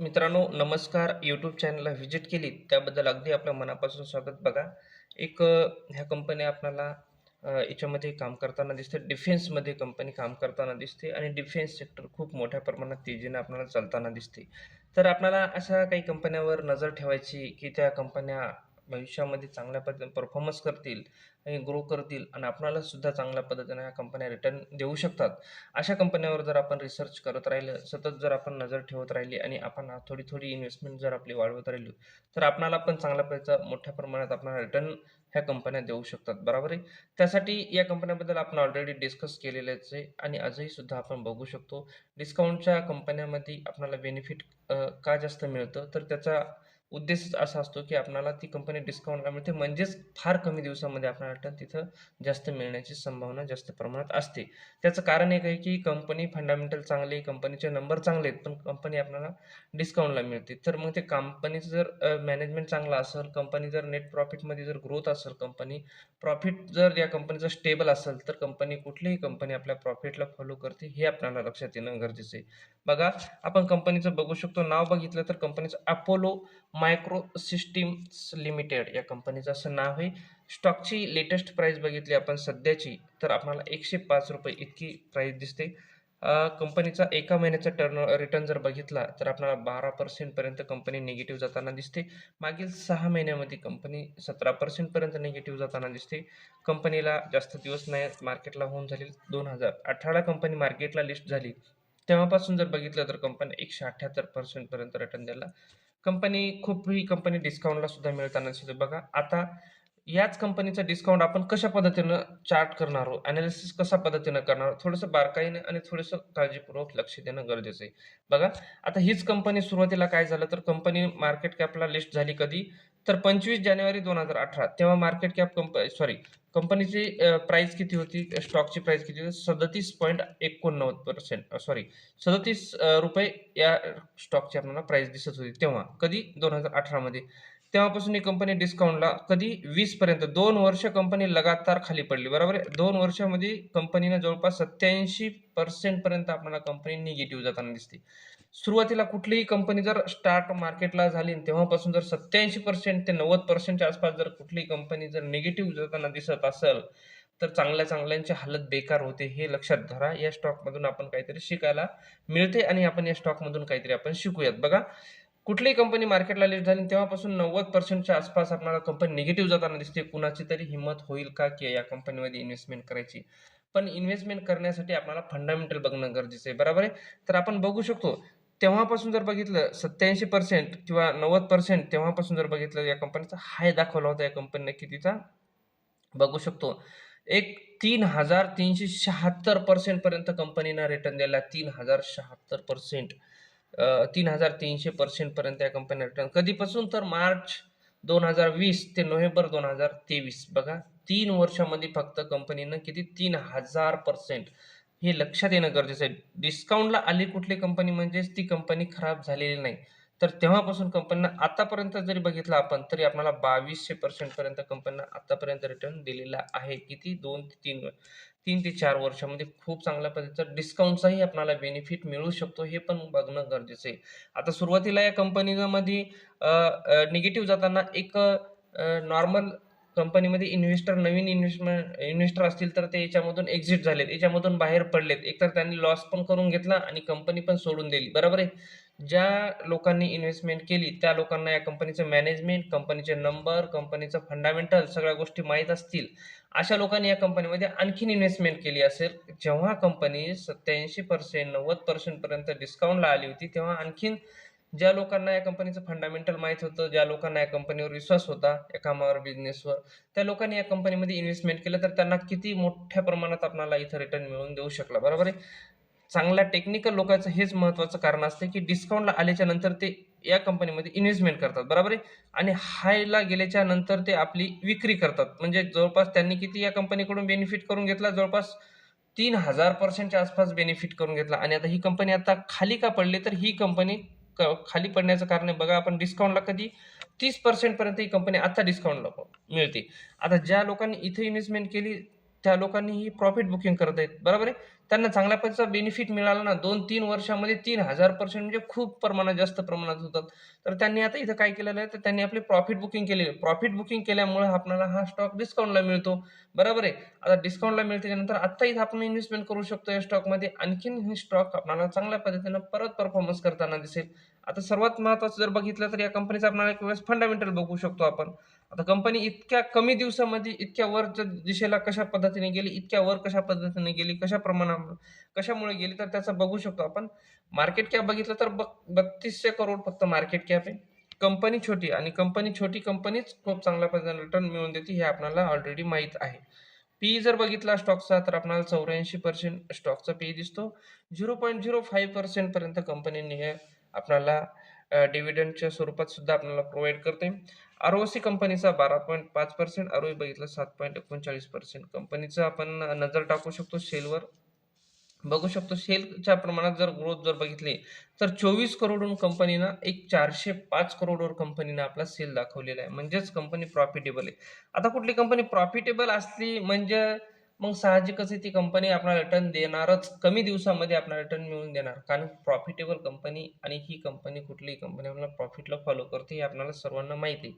मित्रांनो नमस्कार. यूट्यूब चॅनलला व्हिजिट केली त्याबद्दल अगदी आपल्या मनापासून स्वागत बघा. एक ह्या कंपनी आपल्याला याच्यामध्ये काम करताना दिसते. डिफेन्समध्ये कंपनी काम करताना दिसते आणि डिफेन्स सेक्टर खूप मोठ्या प्रमाणात तेजीने आपल्याला चालताना दिसते. तर आपल्याला अशा काही कंपन्यावर नजर ठेवायची की त्या कंपन्या भविष्यामध्ये चांगल्या पद्धतीने परफॉर्मन्स करतील आणि ग्रो करतील आणि आपणाला सुद्धा चांगल्या पद्धतीने ह्या कंपन्या रिटर्न देऊ शकतात. अशा कंपन्यावर जर आपण रिसर्च करत राहिलं सतत जर आपण नजर ठेवत राहिली आणि आपण थोडी थोडी इन्व्हेस्टमेंट जर आपली वाढवत राहिली तर आपणाला पण चांगल्या पैसा मोठ्या प्रमाणात आपणाला रिटर्न ह्या कंपन्या देऊ शकतात. बरोबर आहे? त्यासाठी या कंपन्याबद्दल आपण ऑलरेडी डिस्कस केलेलेच आहे आणि आजही सुद्धा आपण बघू शकतो. डिस्काउंटच्या कंपन्यामध्ये आपणाला बेनिफिट का जास्त मिळतं? तर त्याचा उद्देशच असा असतो की आपणाला ती कंपनी डिस्काउंटला मिळते? म्हणजेच फार कमी दिवसामध्ये आपल्याला रिटर्न तिथं जास्त मिळण्याची संभावना जास्त प्रमाणात असते. त्याचं कारण एक आहे की कंपनी फंडामेंटल चांगले कंपनीचे नंबर चांगले आहेत पण कंपनी आपल्याला डिस्काउंटला मिळते. तर मग ते कंपनीचं जर मॅनेजमेंट चांगला असेल कंपनी जर नेट प्रॉफिटमध्ये जर ग्रोथ असेल कंपनी प्रॉफिट जर या कंपनीचं स्टेबल असेल तर कंपनी कुठलीही कंपनी आपल्या प्रॉफिटला फॉलो करते हे आपल्याला लक्षात येणं गरजेचं आहे. बघा आपण कंपनीचं बघू शकतो. नाव बघितलं तर कंपनीचं अपोलो मायक्रो सिस्टीम्स लिमिटेड या कंपनीचं असं नाव आहे. स्टॉकची लेटेस्ट प्राईस बघितली आपण सध्याची तर आपल्याला एकशे पाच रुपये इतकी प्राईस दिसते. कंपनीचा एका महिन्याचा टर्न रिटर्न जर बघितला तर आपल्याला बारा पर्सेंटपर्यंत कंपनी निगेटिव्ह जाताना दिसते. मागील सहा महिन्यामध्ये कंपनी सतरा पर्सेंटपर्यंत निगेटिव्ह जाताना दिसते. कंपनीला जास्त दिवस नाही मार्केटला होऊन झाले दोन हजार अठराला कंपनी मार्केटला लिस्ट झाली. तेव्हापासून जर बघितलं तर कंपनी एकशे अठ्ठ्याहत्तर पर्सेंटपर्यंत रिटर्न द्यायला कंपनी खूप ही कंपनी डिस्काउंटला सुद्धा मिळताना दिसते बघा आता याच कंपनीचा डिस्काउंट आपण कशा पद्धतीनं चार्ट करणार आहोत? अनालिसिस कशा पद्धतीनं करणार आहोत? थोडंसं बारकाईने आणि थोडंसं काळजीपूर्वक लक्ष देणं गरजेचं आहे. बघा आता हीच कंपनी सुरुवातीला काय झालं? तर कंपनी मार्केट कॅपला लिस्ट झाली कधी? तर पंचवीस जानेवारी दोन हजार अठरा तेव्हा मार्केट कॅप कंप सॉरी कंपनीची प्राइस किती होती? स्टॉकची प्राइस किती होती? सदतीस पॉईंट एकोणनव्वद पर्सेंट सॉरी सदतीस रुपये या स्टॉकची आपल्याला प्राइस दिसत होती तेव्हा कधी? दोन हजार अठरामध्ये तेव्हापासून ही कंपनी डिस्काउंटला कधी? वीस पर्यंत दोन वर्ष कंपनी लगातार खाली पडली बरोबर आहे? दोन वर्षामध्ये कंपनीनं जवळपास सत्याऐंशी पर्सेंट पर्यंत आपल्याला कंपनी निगेटिव्ह जाताना दिसते. सुरुवातीला कुठलीही कंपनी जर स्टार्ट मार्केटला झाली तेव्हापासून जर सत्याऐंशी पर्सेंट ते नव्वद पर्सेंटच्या आसपास जर कुठलीही कंपनी जर निगेटिव्ह जाताना दिसत असेल तर चांगल्या चांगल्यांची हालत बेकार होते हे लक्षात धरा. या स्टॉकमधून आपण काहीतरी शिकायला मिळते आणि आपण या स्टॉकमधून काहीतरी आपण शिकूयात. बघा कुठलीही कंपनी मार्केटला लिस्ट झाली तेव्हापासून नव्वद पर्सेंटच्या आसपास आपल्याला कंपनी निगेटिव्ह जाताना दिसते कुणाची तरी हिंमत होईल का की या कंपनीमध्ये इन्व्हेस्टमेंट करायची? पण इन्व्हेस्टमेंट करण्यासाठी आपल्याला फंडामेंटल बघणं गरजेचं आहे. बरोबर आहे? तर आपण बघू शकतो तेव्हापासून जर बघितलं सत्याऐंशी पर्सेंट किंवा नव्वद पर्सेंट तेव्हापासून जर बघितलं या कंपनीचा हाय दाखवला होता या कंपनीने कितीचा? बघू शकतो. एक तीन हजार तीनशे शहात्तर पर्सेंट पर्यंत कंपनीनं रिटर्न दिला तीन हजार शहात्तर पर्सेंट तीन हजार तीनशे पर्सेंट पर्यंत या कंपनीने रिटर्न कधीपासून? तर मार्च दोन हजार वीस ते नोव्हेंबर दोन हजार तेवीस. बघा तीन वर्षामध्ये फक्त कंपनीनं किती? तीन हजार पर्सेंट हे लक्षात येणं गरजेचं आहे. डिस्काउंटला आली कुठली कंपनी म्हणजेच ती कंपनी खराब झालेली नाही. तर तेव्हापासून कंपनीनं आतापर्यंत जरी बघितलं आपण तरी आपल्याला बावीसशे पर्सेंट पर्यंत कंपनीनं आतापर्यंत रिटर्न दिलेला आहे. किती? दोन ते तीन तीन ते चार वर्षामध्ये खूप चांगल्या पद्धतीचा डिस्काउंटचाही आपल्याला बेनिफिट मिळू शकतो हे पण बघणं गरजेचं आहे. आता सुरुवातीला या कंपनीमध्ये निगेटिव्ह जाताना एक नॉर्मल कंपनीमध्ये इन्व्हेस्टर नवीन इन्व्हेस्टमेंट इन्व्हेस्टर असतील तर ते याच्यामधून एक्झिट झालेत याच्यामधून बाहेर पडलेत. एकतर त्यांनी लॉस पण करून घेतला आणि कंपनी पण सोडून दिली. बरोबर आहे? ज्या लोकांनी इन्व्हेस्टमेंट केली त्या लोकांना या कंपनीचं मॅनेजमेंट कंपनीचे नंबर कंपनीचं फंडामेंटल सगळ्या गोष्टी माहीत असतील. अशा लोकांनी या कंपनीमध्ये आणखीन इन्व्हेस्टमेंट केली असेल. जेव्हा कंपनी सत्याऐंशी पर्सेंट नव्वद पर्सेंटपर्यंत डिस्काउंटला आली होती तेव्हा आणखीन ज्या लोकांना या कंपनीचं फंडामेंटल माहीत होतं ज्या लोकांना या कंपनीवर विश्वास होता या कामावर बिझनेसवर त्या लोकांनी या कंपनीमध्ये इन्व्हेस्टमेंट केलं तर त्यांना किती मोठ्या प्रमाणात आपणाला इथं रिटर्न मिळवून देऊ शकला. बरोबर आहे? चांगल्या टेक्निकल लोकांचं हेच महत्त्वाचं कारण असतं की डिस्काउंटला आल्याच्यानंतर ते या कंपनीमध्ये इन्व्हेस्टमेंट करतात. बरोबर आहे? आणि हायला गेल्याच्यानंतर ते आपली विक्री करतात. म्हणजे जवळपास त्यांनी किती या कंपनीकडून बेनिफिट करून घेतला? जवळपास तीन हजार पर्सेंटच्या आसपास बेनिफिट करून घेतला. आणि आता ही कंपनी आता खाली का पडली तर ही कंपनी क खाली पडण्याचं कारण आहे. बघा आपण डिस्काउंटला कधी तीस पर्सेंटपर्यंत ही कंपनी आता डिस्काउंटला मिळते. आता ज्या लोकांनी इथे इन्व्हेस्टमेंट केली त्या लोकांनी ही प्रॉफिट बुकिंग करत आहेत बरोबर आहे त्यांना चांगल्या पद्धतीचा बेनिफिट मिळाला ना 2-3 वर्षामध्ये 3000% म्हणजे खूप प्रमाणात जास्त प्रमाणात होतात. तर त्यांनी आता इथं काय केलेलं आहे, तर त्यांनी आपली प्रॉफिट बुकिंग केले प्रॉफिट बुकिंग केल्यामुळे आपल्याला हा स्टॉक डिस्काउंटला मिळतो. बरोबर आहे. आता डिस्काउंटला मिळते त्याच्यानंतर आत्ता इथं आपण इन्व्हेस्टमेंट करू शकतो या स्टॉकमध्ये. आणखीन हे स्टॉक आपल्याला चांगल्या पद्धतीनं परत परफॉर्मन्स करताना दिसेल. आता सर्वात महत्त्वाचं जर बघितलं तर या कंपनीचा आपल्याला एक वेळेस फंडामेंटल बघू शकतो आपण. आता कंपनी इतक्या कमी दिवसामध्ये इतक्या वरच्या दिशेला कशा पद्धतीने गेली, इतक्या वर कशा पद्धतीने गेली, कशा प्रमाणामुळे कशामुळे गेली, तर त्याचं बघू शकतो आपण. मार्केट कॅप बघितलं तर बक 3200 करोड फक्त मार्केट कॅप आहे. कंपनी छोटी आणि कंपनी छोटी कंपनीच खूप चांगल्या पद्धतीने रिटर्न मिळवून देते हे आपल्याला ऑलरेडी माहीत आहे. पी जर बघितला स्टॉकचा तर आपल्याला 84% स्टॉकचा पी दिसतो. झिरो पॉईंट झिरो फाईव्ह पर्सेंटपर्यंत कंपनीने हे आपल्याला डिव्हिडंडच्या स्वरूपात सुद्धा आपल्याला प्रोव्हाइड करते. आर-ओ-सी कंपनीचा 12.5%, आर-ओ-ई बघितलं 7.39% कंपनीचं आपण नजर टाकू शकतो सेलवर. बघू शकतो सेलच्या प्रमाणात जर ग्रोथ जर बघितली तर 24 करोडहून कंपनीनं एक 405 करोडवर कंपनीनं आपला सेल दाखवलेला आहे. म्हणजेच कंपनी प्रॉफिटेबल आहे. आता कुठली कंपनी प्रॉफिटेबल असली म्हणजे मग साहजिकच आहे ती कंपनी आपल्याला रिटर्न देणारच. कमी दिवसामध्ये आपला रिटर्न मिळून देणार. कारण प्रॉफिटेबल कंपनी आणि ही कंपनी कुठलीही कंपनी आपल्याला प्रॉफिटला फॉलो करते हे आपल्याला सर्वांना माहिती आहे.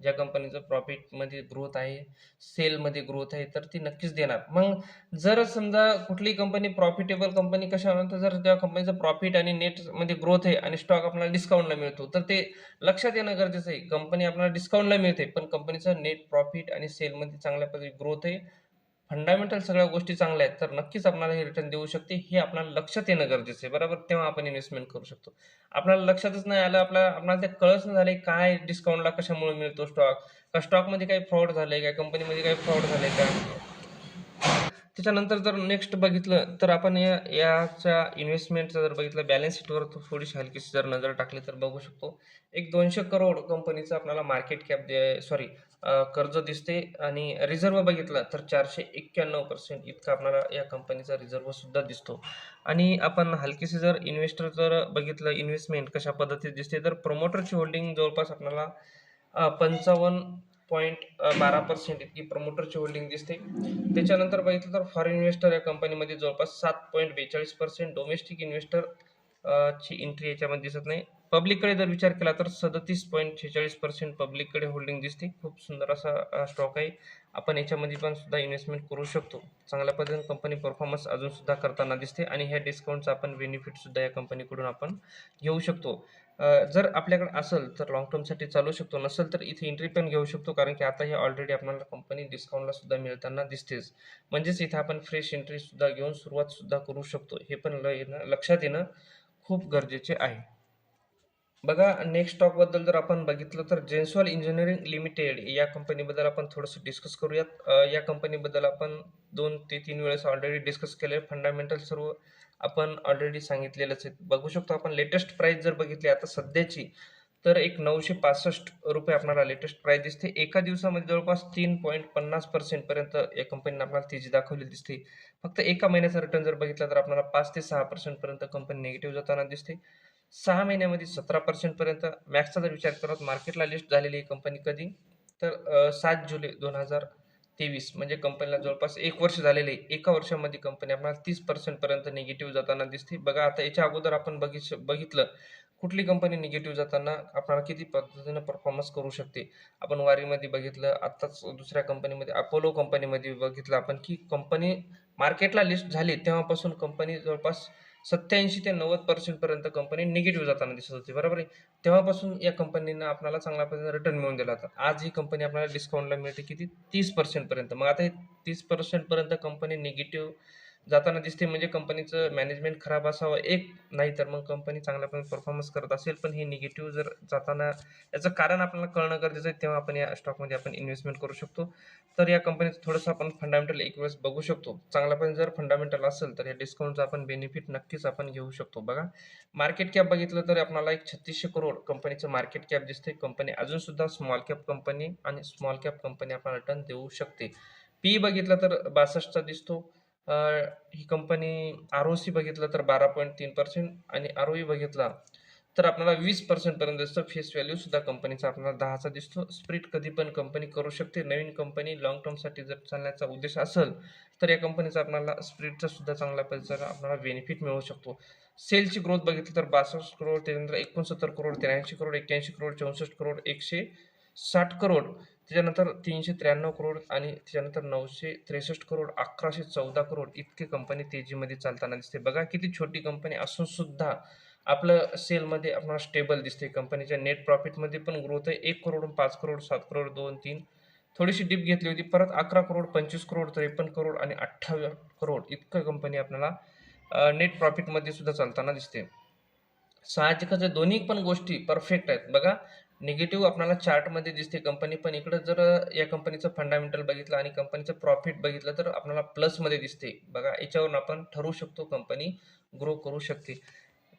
ज्या कंपनीचं प्रॉफिटमध्ये ग्रोथ आहे, सेलमध्ये ग्रोथ आहे तर ती नक्कीच देणार. मग जर समजा कुठलीही कंपनी प्रॉफिटेबल कंपनी कशा तर जर त्या कंपनीचं प्रॉफिट आणि नेटमध्ये ग्रोथ आहे आणि स्टॉक आपल्याला डिस्काउंटला मिळतो, तर ते लक्षात येणं गरजेचं आहे. कंपनी आपल्याला डिस्काउंटला मिळते, पण कंपनीचं नेट प्रॉफिट आणि सेलमध्ये चांगल्या पद्धतीने ग्रोथ आहे. फंडामेंटल सगळ्या गोष्टी चांगल्या आहेत, तर नक्कीच आपल्याला हे रिटर्न देऊ शकते. हे आपल्याला लक्षात येणं गरजेचं आहे. बरोबर? तेव्हा आपण इन्व्हेस्टमेंट करू शकतो. आपल्याला लक्षातच नाही आलं, आपल्याला आपल्याला ते कळच नाही झालंय काय डिस्काउंटला कशामुळे मिळतो स्टॉक? का स्टॉकमध्ये काही फ्रॉड झालंय का? कंपनीमध्ये काही फ्रॉड झालंय का? त्याच्यानंतर जर नेक्स्ट बघितलं तर आपण या याच्या इन्व्हेस्टमेंटचा जर बघितलं बॅलन्स शीटवर थोडीशी हलकीशी जर नजर टाकली तर बघू शकतो. एक दोनशे करोड कंपनीचं आपल्याला मार्केट कॅप दे सॉरी कर्ज दिसते आणि रिझर्व बघितला तर 491% इतका आपल्याला या कंपनीचा रिझर्वसुद्धा दिसतो. आणि आपण हलकीशी जर इन्व्हेस्टर जर बघितलं इन्व्हेस्टमेंट कशा पद्धतीत दिसते तर प्रमोटरची होल्डिंग जवळपास आपल्याला पंचावन्न पॉईंट बारा पर्सेंट इतकी प्रमोटरची होल्डिंग दिसते. त्याच्यानंतर बघितलं तर फॉरेन इन्व्हेस्टर या कंपनीमध्ये जवळपास 7.42% डोमेस्टिक इन्व्हेस्टर ची एंट्री याच्यामध्ये दिसत नाही. पब्लिककडे जर विचार केला तर 37.46% पब्लिककडे होल्डिंग दिसते. खूप सुंदर असा स्टॉक आहे. आपण याच्यामध्ये पण सुद्धा इन्व्हेस्टमेंट करू शकतो. चांगल्या पद्धतीने कंपनी परफॉर्मन्स अजून सुद्धा करताना दिसते आणि ह्या डिस्काउंटचा आपण बेनिफिट सुद्धा या कंपनीकडून आपण घेऊ शकतो. जर आपल्याकडे असेल तर लॉंग टर्मसाठी चालू शकतो. नसेल तर इथे एंट्री पण घेऊ शकतो. कारण की आता हे ऑलरेडी आपल्याला कंपनी डिस्काउंटला सुद्धा मिळताना दिसतेच. म्हणजेच इथे आपण फ्रेश एंट्री सुद्धा घेऊन सुरुवात सुद्धा करू शकतो. हे पण येणं लक्षात येणं खूप गरजेचे आहे. बघा नेक्स्ट स्टॉकबद्दल जर आपण बघितलं तर जेन्सॉल इंजिनिअरिंग लिमिटेड या कंपनीबद्दल आपण थोडंसं डिस्कस करूयात. या कंपनीबद्दल आपण दोन ते तीन वेळेस ऑलरेडी डिस्कस केले फंडामेंटल सर्व आपण ऑलरेडी सांगितलेलंच आहे. बघू शकतो आपण लेटेस्ट प्राईस जर बघितली आता सध्याची तर एक ₹965 आपल्याला लेटेस्ट प्राईस दिसते. एका दिवसामध्ये जवळपास 3.50% पर्यंत या कंपनीने आपल्याला तेजी दाखवलेली दिसते. फक्त एका महिन्याचा रिटर्न जर बघितला तर आपल्याला पाच ते 6% पर्यंत कंपनी निगेटिव्ह जाताना दिसते. सहा महिन्यामध्ये सतरा पर्सेंटपर्यंत मॅक्सचा जर विचार करत मार्केटला लिस्ट झालेली ही कंपनी कधी? तर सात जुलै दोन हजार तेवीस म्हणजे कंपनीला जवळपास एक वर्ष झालेले आहे. एका वर्षामध्ये कंपनी आपल्याला तीस पर्सेंटपर्यंत निगेटिव्ह जाताना दिसते. बघा आता याच्या अगोदर आपण बघित बघितलं कुठली कंपनी निगेटिव्ह जाताना आपल्याला किती पद्धतीनं परफॉर्मन्स करू शकते. आपण वारीमध्ये बघितलं, आत्ताच दुसऱ्या कंपनीमध्ये अपोलो कंपनीमध्ये बघितलं आपण की कंपनी मार्केटला लिस्ट झाली तेव्हापासून कंपनी जवळपास 87 ते 90% पर्यंत कंपनी निगेटिव्ह जाताना दिसत होती. बरोबर आहे. तेव्हापासून या कंपनीनं आपल्याला चांगल्या रिटर्न मिळवून दिला होता. आज ही कंपनी आपल्याला डिस्काउंटला मिळते किती? 30% पर्यंत. मग आता हे 30% पर्यंत कंपनी निगेटिव्ह जाताना दिसते म्हणजे कंपनीचं मॅनेजमेंट खराब असावं एक, नाही तर मग कंपनी चांगल्या पण परफॉर्मन्स करत असेल. पण हे निगेटिव्ह जर जाताना याचं कारण आपल्याला कळणं गरजेचं आहे. तेव्हा आपण या स्टॉकमध्ये आपण इन्व्हेस्टमेंट करू शकतो. तर या कंपनीचं थोडंसं आपण फंडामेंटल एक वेळेस बघू शकतो. चांगला पण जर फंडामेंटल असेल तर या डिस्काउंटचा आपण बेनिफिट नक्कीच आपण घेऊ शकतो. बघा मार्केट कॅप बघितलं तर आपल्याला एक 3600 करोड कंपनीचं मार्केट कॅप दिसते. कंपनी अजूनसुद्धा स्मॉल कॅप कंपनी आणि स्मॉल कॅप कंपनी आपल्याला रिटर्न देऊ शकते. पी बघितलं तर बासष्टचा दिसतो. अ, ही कंपनी आर-ओ-सी बघितलं तर 12.3% आणि आर-ओ-ई बघितला तर आपल्याला वीस पर्सेंटपर्यंत दिसतं. फेस व्हॅल्यू सुद्धा कंपनीचा आपल्याला दहाचा दिसतो. स्प्लिट कधी पण कंपनी करू शकते. नवीन कंपनी लॉंग टर्मसाठी जर चालण्याचा उद्देश असेल तर या कंपनीचा आपल्याला स्प्लिटचा सुद्धा चांगल्या पद्धतीचा आपल्याला बेनिफिट मिळू शकतो. सेलची ग्रोथ बघितली तर बासष्ट करोड त्याच्यानंतर एकोणसत्तर करोड त्र्याऐंशी करोड एक्क्याऐंशी करोड चौसष्ट करोड एकशे साठ करोड त्याच्यानंतर तीनशे त्र्याण्णव करोड आणि त्याच्यानंतर नऊशे त्रेसष्ट करोड अकराशे चौदा करोड इतके कंपनी तेजीमध्ये चालताना दिसते. बघा किती छोटी कंपनी असून सुद्धा आपलं सेलमध्ये आपल्याला स्टेबल दिसते. कंपनीच्या नेट प्रॉफिटमध्ये पण ग्रोथ आहे. एक करोड पाच करोड सात करोड दोन तीन. थोडीशी डिप घेतली होती. परत अकरा करोड पंचवीस करोड त्रेपन्न करोड आणि अठ्ठावीस करोड इतकं कंपनी आपल्याला नेट प्रॉफिटमध्ये सुद्धा चालताना दिसते. साहजिकच दोन्ही पण गोष्टी परफेक्ट आहेत. बघा निगेटिव्ह आपल्याला चार्टमध्ये दिसते. कंपनी पण इकडं जर या कंपनीचं फंडामेंटल बघितलं आणि कंपनीचं प्रॉफिट बघितलं तर आपल्याला प्लसमध्ये दिसते. बघा याच्यावरून आपण ठरवू शकतो कंपनी ग्रो करू शकते.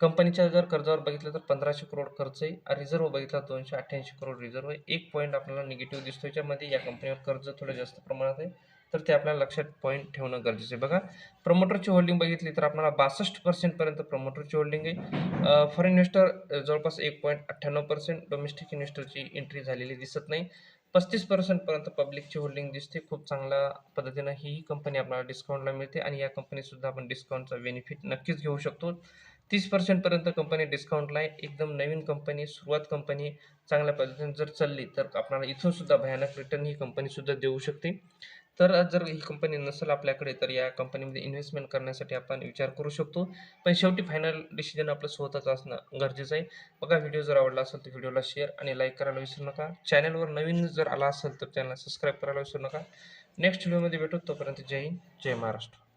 कंपनीच्या जर कर्जावर बघितलं तर पंधराशे करोड खर्च आहे. रिझर्व बघितला दोनशे अठ्ठ्याऐंशी करोड रिझर्व आहे. एक पॉईंट आपल्याला निगेटिव्ह दिसतो याच्यामध्ये या कंपनीवर कर्ज थोडं जास्त प्रमाणात आहे. तर ते आपल्याला लक्षात पॉईंट ठेवणं गरजेचं आहे. बघा प्रमोटरची होल्डिंग बघितली तर आपल्याला बासष्ट पर्सेंटपर्यंत प्रमोटरची होल्डिंग आहे. फॉरेन इन्व्हेस्टर जवळपास एक पॉईंट अठ्ठ्याण्णव पर्सेंट डोमेस्टिक इन्व्हेस्टरची एंट्री झालेली दिसत नाही. पस्तीस पर्सेंटपर्यंत पब्लिकची होल्डिंग दिसते. खूप चांगल्या पद्धतीनं ही कंपनी आपल्याला डिस्काउंटला मिळते आणि या कंपनीसुद्धा आपण डिस्काउंटचा बेनिफिट नक्कीच घेऊ शकतो. तीस पर्सेंटपर्यंत कंपनी डिस्काउंटला आहे. एकदम नवीन कंपनी सुरुवात कंपनी चांगल्या पद्धतीने जर चालली तर आपल्याला इथूनसुद्धा भयानक रिटर्न ही कंपनीसुद्धा देऊ शकते. तर जर ही कंपनी नसेल आपल्याकडे तर या कंपनीमध्ये इन्व्हेस्टमेंट करण्यासाठी आपण विचार करू शकतो. पण शेवटी फायनल डिसिजन आपलं स्वतःचं असणं गरजेचं आहे. बघा व्हिडिओ जर आवडला असेल तर व्हिडिओला शेअर आणि लाईक करायला विसरू नका. चॅनलवर नवीन जर आला असेल तर चॅनल सबस्क्राईब करायला विसरू नका. नेक्स्ट व्हिडिओमध्ये भेटू. तोपर्यंत जय हिंद जय महाराष्ट्र.